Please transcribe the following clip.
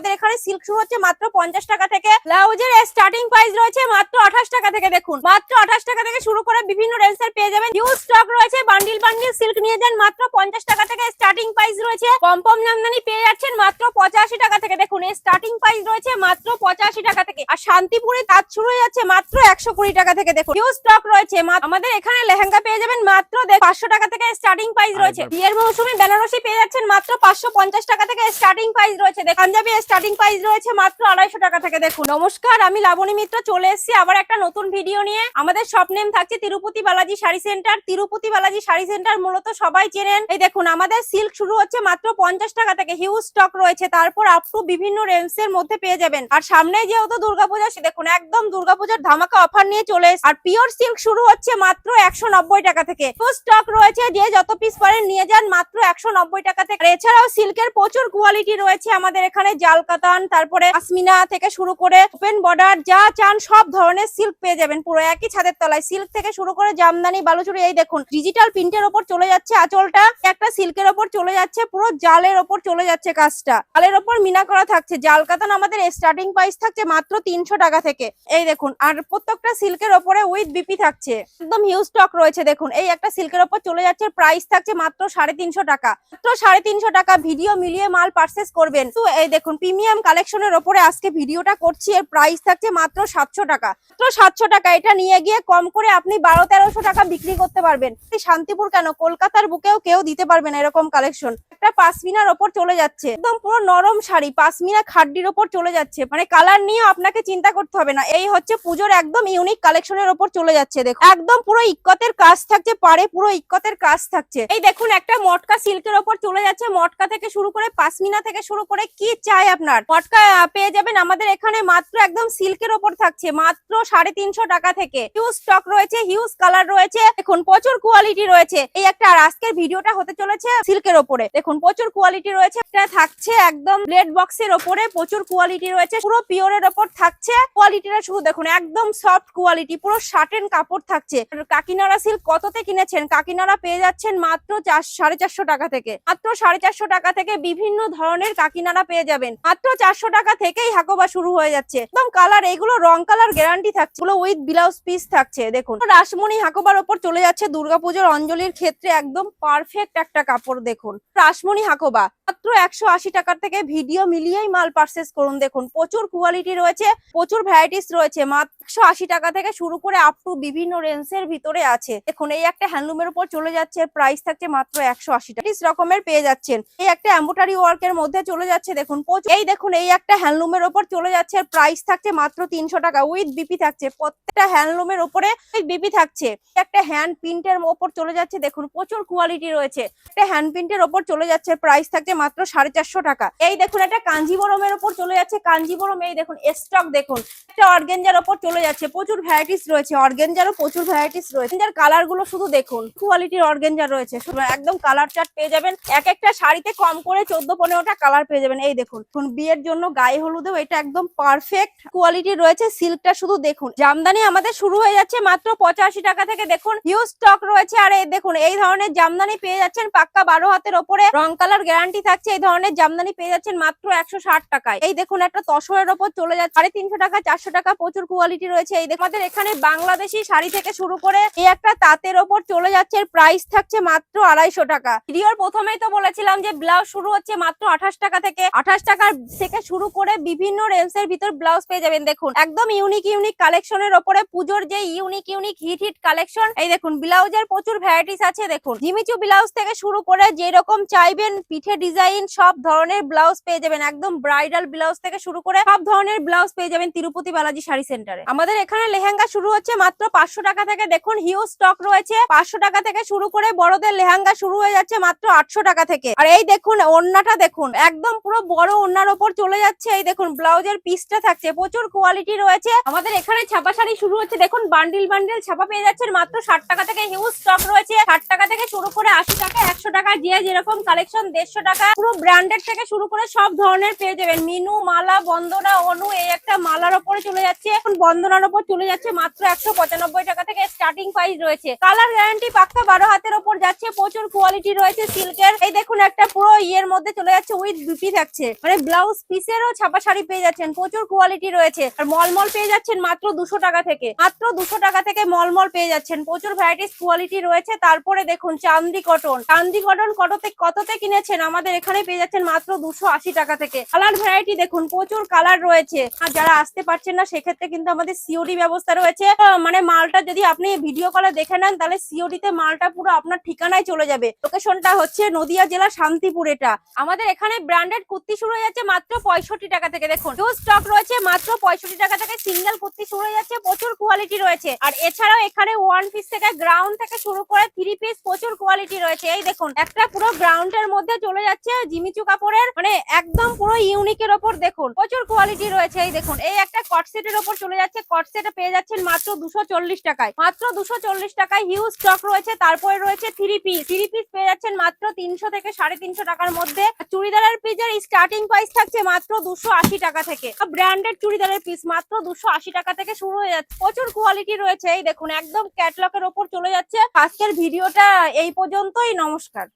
আমাদের এখানে সিল্ক শুরু হচ্ছে মাত্র পঞ্চাশ টাকা থেকে। ব্লাউজের স্টার্টিং প্রাইস রয়েছে মাত্র আঠাশ টাকা থেকে দেখুন। মাত্র আঠাশ টাকা থেকে শুরু করে বিভিন্ন রেঞ্জের পেয়ে যাবেন। হিউজ স্টক রয়েছে বান্ডিল বান্ডিল সিল্ক নিয়ে যান মাত্র পঞ্চাশ টাকা থেকে স্টার্টিং প্রাইস রয়েছে। কম কম জামদানি পেয়ে যাচ্ছেন মাত্র পঁচাশি টাকা থেকে দেখুন এই স্টার্টিং প্রাইস রয়েছে মাত্র পঁচাশি টাকা থেকে। আর শান্তিপুরে কাজ শুরু হয়ে যাচ্ছে মাত্র একশো কুড়ি টাকা থেকে দেখুন। হিউজ স্টক রয়েছে আমাদের এখানে লেহেঙ্গা পেয়ে যাবেন মাত্র পাঁচশো টাকা থেকে স্টার্টিং প্রাইস রয়েছে। বিয়ের মৌসুমে বেনারসি পেয়ে যাচ্ছেন মাত্র পাঁচশো পঞ্চাশ টাকা থেকে স্টার্টিং প্রাইস রয়েছে। দেখুন, পাঞ্জাবি স্টার্টিং প্রাইস রয়েছে মাত্র আড়াইশো টাকা থেকে। দেখুন, নমস্কার, আমি লাবণী মিত্র, চলে এসেছি আবার একটা নতুন ভিডিও নিয়ে। আমাদের শপ নেম থাকছে তিরুপতি বালাজি শাড়ি সেন্টার তিরুপতি বালাজি শাড়ি সেন্টার মূলত সবাই চেনেন। এই দেখুন, আমাদের সিল্ক শুরু হচ্ছে মাত্র পঞ্চাশ টাকা থেকে। হিউজ স্টক রয়েছে, তারপর আপ টু বিভিন্ন রেঞ্জের মধ্যে পেয়ে যাবেন। আর সামনে যেহেতু দুর্গাপূজা, সে দেখুন, একদম দুর্গাপূজার ধামাকা অফার নিয়ে চলে। আর পিওর সিল্ক শুরু হচ্ছে মাত্র একশো নব্বই টাকা থেকে। স্টক রয়েছে যে যত পিস পারেন, নিয়ে যান মাত্র একশো নব্বই টাকা থেকে। এছাড়াও সিল্কের প্রচুর কোয়ালিটি রয়েছে আমাদের এখানে, জাল কাতান তারপরে আসমিনা থেকে শুরু করে ওপেন বর্ডার যা চান সব ধরনের সিল্ক পেয়ে যাবেন। পুরো একই ছাদের তলায় সিল্ক থেকে শুরু করে জামদানি, বালুচুরি, এই দেখুন ডিজিটাল প্রিন্টের ওপর চলে যাচ্ছে আঁচলটা, একটা সিল্কের ওপর চলে যাচ্ছে, পুরো জালের ওপর চলে যাচ্ছে কাজটা। জালের ওপর মিনা করা থাকছে। জাল কাতান আমাদের স্টার্টিং প্রাইস থাকছে মাত্র তিনশো টাকা থেকে। এই দেখুন, আর প্রত্যেকটা সিল্কের ওপরে উইথ বিপি থাকছে। একদম হিউজ স্টক রয়েছে, দেখুন, এই একটা সিল্কের ওপর চলে যাচ্ছে প্রাইস থাকছে মাত্র সাড়ে তিনশো টাকা। মাত্র সাড়ে তিনশো টাকা ভিডিও মিলিয়ে মাল পারচেস করবেন। তো এই দেখুন প্রিমিয়াম কালেকশনের ওপরে আজকে ভিডিওটা করছি। এর প্রাইস থাকছে মাত্র সাতশো টাকা। মাত্র সাতশো টাকা, এটা নিয়ে গিয়ে কম করে আপনি বারো তেরোশো টাকা বিক্রি করতে পারবেন। শান্তিপুর কেন? কলকাতার বুকেও কেউ দিতে পারবে না এরকম কালেকশন একটা পাসমিনার ওপর চলে যাচ্ছে। একদম পুরো নরম শাড়ি, পাসমিনা খাড্ডির ওপর চলে যাচ্ছে। মানে কালার নিয়ে আপনাকে চিন্তা করতে হবে না। এই হচ্ছে পুজোর একদম ইউনিক কালেকশনের ওপর চলে যাচ্ছে, দেখুন। একদম পুরো ইক্কতের কাজ থাকছে পারে পুরো ইক্কতের কাজ থাকছে। এই দেখুন, একটা মটকা সিল্কের ওপর চলে যাচ্ছে। মটকা থেকে শুরু করে পাসমিনা থেকে শুরু করে কি চাই আপনার। আহ, পেয়ে যাবেন। আমাদের এখানে মাত্র একদম সিল্কের ওপর থাকছে। মাত্র সাড়ে তিনশো টাকা থেকে। হিউজ স্টক রয়েছে হিউজ কালার রয়েছে। দেখুন প্রচুর কোয়ালিটি রয়েছে। এই একটা আর আজকের ভিডিওটা হতে চলেছে সিল্কের ওপরে। দেখুন প্রচুর কোয়ালিটি রয়েছে। এটা থাকছে একদম ব্লেড বক্সের ওপরে। প্রচুর কোয়ালিটি রয়েছে। পুরো পিওরের ওপর থাকছে। কোয়ালিটিটা শুধু দেখুন একদম সফট কোয়ালিটি পুরো শার্টেন কাপড় থাকছে। আর কাকিনাড়া সিল্ক কততে কিনেছেন? কাকিনাড়া পেয়ে যাচ্ছেন মাত্র চার সাড়ে চারশো টাকা থেকে। মাত্র সাড়ে চারশো টাকা থেকে বিভিন্ন ধরনের কাকিনাড়া পেয়ে যাবেন। মাত্র চারশো টাকা থেকেই হাকোবা শুরু হয়ে যাচ্ছে। একদম কালার এগুলো রং কালার গ্যারান্টি থাকছে। এগুলো উইথ ব্লাউজ পিস থাকছে, দেখুন। রাসমণি হাকোবার ওপর চলে যাচ্ছে দুর্গাপুজোর অঞ্জলির ক্ষেত্রে একদম পারফেক্ট একটা কাপড়, দেখুন। রাসমণি হাকোবা, মাত্র একশো আশি টাকার থেকে ভিডিও মিলিয়েই মাল পারচেস করুন, দেখুন। প্রচুর কোয়ালিটি রয়েছে, প্রচুর ভ্যারাইটিস রয়েছে, মাত্র একশো আশি টাকা থেকে শুরু করে আপ টু বিভিন্ন রেঞ্জের ভিতরে আছে। দেখুন, এই একটা হ্যান্ডলুমের উপর চলে যাচ্ছে প্রাইস থাকছে মাত্র একশো আশি টাকা। রকমের পেয়ে যাচ্ছেন। এই একটা এম্বোটারি ওয়ার্ক এর মধ্যে চলে যাচ্ছে, দেখুন। প্রচুর- এই দেখুন, এই একটা হ্যান্ডলুমের ওপর চলে যাচ্ছে প্রাইস থাকছে মাত্র তিনশো টাকা উইথ বিপি থাকছে। প্রত্যেকটা হ্যান্ডলুমের ওপরে বিপি থাকছে। একটা হ্যান্ড প্রিন্টের ওপর চলে যাচ্ছে, দেখুন প্রচুর কোয়ালিটি রয়েছে। একটা হ্যান্ড প্রিন্টের ওপর চলে যাচ্ছে প্রাইস থাকছে মাত্র সাড়ে চারশো টাকা। এই দেখুন, একটা কাঞ্জিবরমের ওপর চলে যাচ্ছে, কাঞ্জিবরম, এই দেখুন স্টক দেখুন। একটা অর্গেঞ্জার ওপর চলে যাচ্ছে, প্রচুর ভ্যারাইটিস রয়েছে। অর্গেঞ্জারও প্রচুর ভ্যারাইটিস রয়েছে। যার কালারগুলো শুধু দেখুন কোয়ালিটির অর্গেঞ্জার রয়েছে। একদম কালার চার্ট পেয়ে যাবেন। এক একটা শাড়িতে কম করে চোদ্দ পনেরোটা কালার পেয়ে যাবেন। এই দেখুন এখন বিয়ের জন্য গায়ে হলুদেও এটা একদম পারফেক্ট কোয়ালিটি রয়েছে। সিল্কটা শুধু দেখুন, জামদানি আমাদের শুরু হয়ে যাচ্ছে মাত্র পঁচাশি টাকা থেকে। দেখুন হিউজ স্টক রয়েছে। আর এই দেখুন, এই ধরনের জামদানি পেয়ে যাচ্ছেন পাক্কা বারো হাতের ওপরে। রং কালার গ্যারান্টি থাকছে, এই ধরনের জামদানি পেয়ে যাচ্ছেন মাত্র একশো ষাট টাকায়। এই দেখুন, একটা তসরের ওপর চলে যাচ্ছে। সাড়ে তিনশো টাকা, চারশো টাকা প্রচুর কোয়ালিটি রয়েছে। এই দেখুন, আমাদের এখানে বাংলাদেশি শাড়ি থেকে শুরু করে এই একটা তাঁতের ওপর চলে যাচ্ছে। প্রাইস থাকছে মাত্র আড়াইশো টাকা। ভিডিওর প্রথমেই তো বলেছিলাম যে ব্লাউজ শুরু হচ্ছে মাত্র আঠাশ টাকা থেকে। আঠাশ টাকার থেকে শুরু করে বিভিন্ন রেঞ্জের ভিতর ব্লাউজ পেয়ে যাবেন, দেখুন। একদম ইউনিক ইউনিক কালেকশনের ওপরে পুজোর যে unique unique hit hit collection এই দেখুন ব্লাউজের প্রচুর ভ্যারাইটিস আছে, দেখুন। জিমিচু ব্লাউজ থেকে শুরু করে যেরকম চাইবেন, পিঠে ডিজাইন সব ধরনের ব্লাউজ পেয়ে যাবেন। একদম ব্রাইডাল ব্লাউজ থেকে শুরু করে সব ধরনের ব্লাউজ পেয়ে যাবেন তিরুপতি বালাজি শাড়ি সেন্টারে আমাদের এখানে লেহেঙ্গা শুরু হচ্ছে মাত্র পাঁচশো টাকা থেকে, দেখুন হিউজ স্টক রয়েছে। পাঁচশো টাকা থেকে শুরু করে বড়দের লেহেঙ্গা শুরু হয়ে যাচ্ছে মাত্র আটশো টাকা থেকে। আর এই দেখুন ওন্নাটা দেখুন, একদম পুরো বড় ওন্নার ওপর চলে যাচ্ছে। এই দেখুন, ব্লাউজের পিসটা থাকছে, প্রচুর কোয়ালিটি রয়েছে। আমাদের এখানে ছাপা শাড়ি শুরু হচ্ছে। দেখুন বান্ডিল বান্ডিল ছাপা পেয়ে যাচ্ছেন। মাত্র ষাট টাকা থেকে হিউজ স্টক রয়েছে। ষাট টাকা থেকে শুরু করে আশি টাকা, একশো টাকা যে যেরকম কালেকশন দেড়শো টাকা। পুরো ব্র্যান্ডেড থেকে শুরু করে সব ধরনের পেয়ে যাবেন। মিনু, মালা, বন্দনা, অনু, এই একটা মালার ওপরে চলে যাচ্ছে। এখন বন্দনার ওপর চলে যাচ্ছে মাত্র একশো পঁচানব্বই টাকা থেকে স্টার্টিং প্রাইস রয়েছে। কালার গ্যারান্টি পাক্কা বারো হাতের ওপর যাচ্ছে। প্রচুর কোয়ালিটি রয়েছে সিল্কের এই দেখুন, একটা পুরো ইয়ের মধ্যে চলে যাচ্ছে। উইথ বিপি থাকছে। মানে ব্লাউজ পিসেরও ছাপা শাড়ি পেয়ে যাচ্ছেন, প্রচুর কোয়ালিটি রয়েছে। আর মলমল পেয়ে যাচ্ছেন মাত্র দুশো টাকা থেকে। মাত্র দুশো টাকা থেকে মলমল পেয়ে যাচ্ছেন, প্রচুর ভ্যারাইটিস কোয়ালিটি রয়েছে। তারপরে দেখুন, চান্দি কটন চান্দি কটন কততে কততে কিনেছেন? আমাদের এখানে পেয়ে যাচ্ছেন মাত্র দুশো আশি টাকা থেকে। কালার ভ্যারাইটি দেখুন, প্রচুর কালার রয়েছে। আর যারা আসতে পারছেন না, সেক্ষেত্রে কিন্তু আমাদের সিওডি ব্যবস্থা রয়েছে। মানে মালটা যদি আপনি ভিডিও কলে দেখে নেন, তাহলে সিওডি তে মালটা পুরো আপনার ঠিকানায় চলে যাবে। লোকেশনটা হচ্ছে নদিয়া জেলা শান্তিপুর এটা। আমাদের এখানে ব্র্যান্ডেড কুর্তি শুরু হয়ে যাচ্ছে মাত্র পঁয়ষট্টি টাকা থেকে, দেখুন। টু স্টক রয়েছে মাত্র পঁয়ষট্টি টাকা থেকে সিঙ্গেল কুর্তি শুরু হয়ে যাচ্ছে, প্রচুর কোয়ালিটি রয়েছে। আর এছাড়াও এখানে ওয়ান পিস থেকে গ্রাউন্ড থেকে শুরু করে থ্রি পিস প্রচুর কোয়ালিটি রয়েছে। এই দেখুন, একটা পুরো গ্রাউন্ডের মধ্যে চলে যাচ্ছে জিমিচু কাপড়ের মানে একদম পুরো ইউনিকের ওপর, দেখুন, প্রচুর কোয়ালিটি রয়েছে। এই দেখুন, এই একটা কট সেটের ওপর চলে যাচ্ছে কট সেটে পেয়ে যাচ্ছেন মাত্র দুশো চল্লিশ টাকায়। মাত্র দুশো চল্লিশ টাকায় হিউজ স্টক রয়েছে, তারপরে রয়েছে থ্রি পিস থ্রি পিস পেয়ে যাচ্ছেন মাত্র তিনশো থেকে সাড়ে তিনশো টাকার মধ্যে। চুড়িদারের পিসের স্টার্টিং প্রাইস থাকছে মাত্র দুশো আশি টাকা থেকে। ব্র্যান্ডেড চুড়িদারের পিস মাত্র দুশো আশি টাকা থেকে শুরু হয়ে যাচ্ছে। প্রচুর কোয়ালিটি রয়েছে। এই দেখুন, একদম ক্যাটলগের ওপর চলে যাচ্ছে। আজকের ভিডিওটা এই পর্যন্তই। নমস্কার।